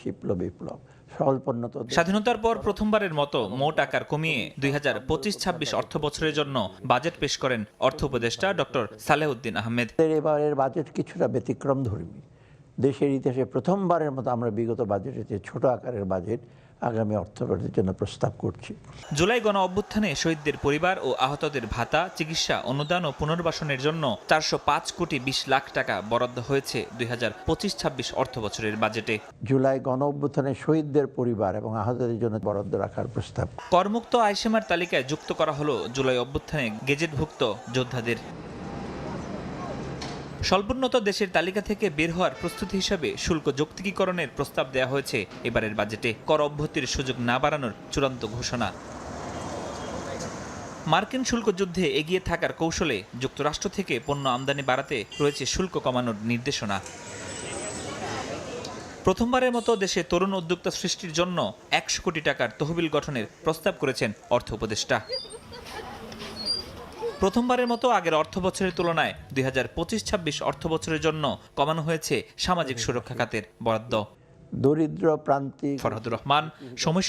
শিল্প বিপ্লব স্বল্পোন্নত স্বাধীনতার পর প্রথমবারের মতো মোট আকার কমিয়ে দুই হাজার পঁচিশ ছাব্বিশ অর্থ বছরের জন্য বাজেট পেশ করেন অর্থ উপদেষ্টা ডক্টর সালেহউদ্দিন আহমেদ। এবারের বাজেট কিছুটা ব্যতিক্রম ধর্মী দেশের ইতিহাসে প্রথমবারের মতো আমরা বিগত বাজেটে ছোট আকারের বাজেট আগামী অর্থবছরের জন্য প্রস্তাব করছি। জুলাই গণ অভ্যুত্থানে শহীদদের পরিবার ও আহতদের ভাতা চিকিৎসা অনুদান ও পুনর্বাসনের জন্য চারশো পাঁচ কোটি বিশ লাখ টাকা বরাদ্দ হয়েছে দুই হাজার পঁচিশ ছাব্বিশ অর্থ বছরের বাজেটে জুলাই গণ অভ্যুত্থানে শহীদদের পরিবার এবং আহতদের জন্য বরাদ্দ রাখার প্রস্তাব। করমুক্ত আইসেমার তালিকায় যুক্ত করা হলো জুলাই অভ্যুত্থানে গেজেটভুক্ত যোদ্ধাদের। স্বল্পোন্নত দেশের তালিকা থেকে বের হওয়ার প্রস্তুতি হিসাবে শুল্ক যৌক্তিকীকরণের প্রস্তাব দেওয়া হয়েছে। এবারের বাজেটে কর অভ্যতির সুযোগ না বাড়ানোর চূড়ান্ত ঘোষণা। মার্কিন শুল্ক যুদ্ধে এগিয়ে থাকার কৌশলে যুক্তরাষ্ট্র থেকে পণ্য আমদানি বাড়াতে রয়েছে শুল্ক কমানোর নির্দেশনা। প্রথমবারের মতো দেশে তরুণ উদ্যোক্তা সৃষ্টির জন্য একশো কোটি টাকার তহবিল গঠনের প্রস্তাব করেছেন অর্থ উপদেষ্টা। প্রথমবারের মতো আগের অর্থ বছরের তুলনায় দুই হাজার পঁচিশ ছাব্বিশ অর্থ বছরের জন্য কমানো হয়েছে সামাজিক সুরক্ষা খাতের বরাদ্দ। দরিদ্র প্রান্তিক ফরহাদুর রহমান সময়